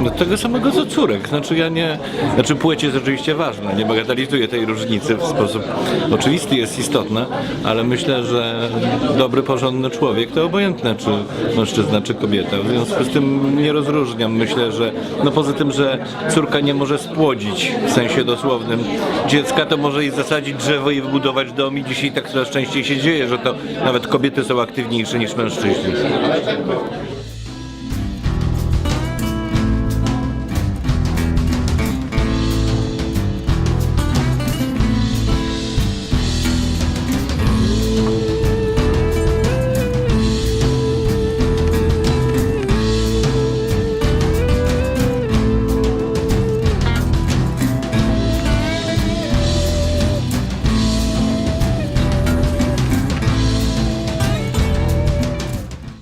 No, tego samego co córek. Znaczy ja nie, znaczy płeć jest oczywiście ważna, nie bagatelizuję tej różnicy w sposób oczywisty, jest istotna, ale myślę, że dobry, porządny człowiek to obojętne, czy mężczyzna, czy kobieta. W związku z tym nie rozróżniam. Myślę, że no poza tym, że córka nie może spłodzić w sensie dosłownym dziecka, to może i zasadzić drzewo i wybudować dom i dzisiaj tak coraz częściej się dzieje, że to nawet kobiety są aktywniejsze niż mężczyźni.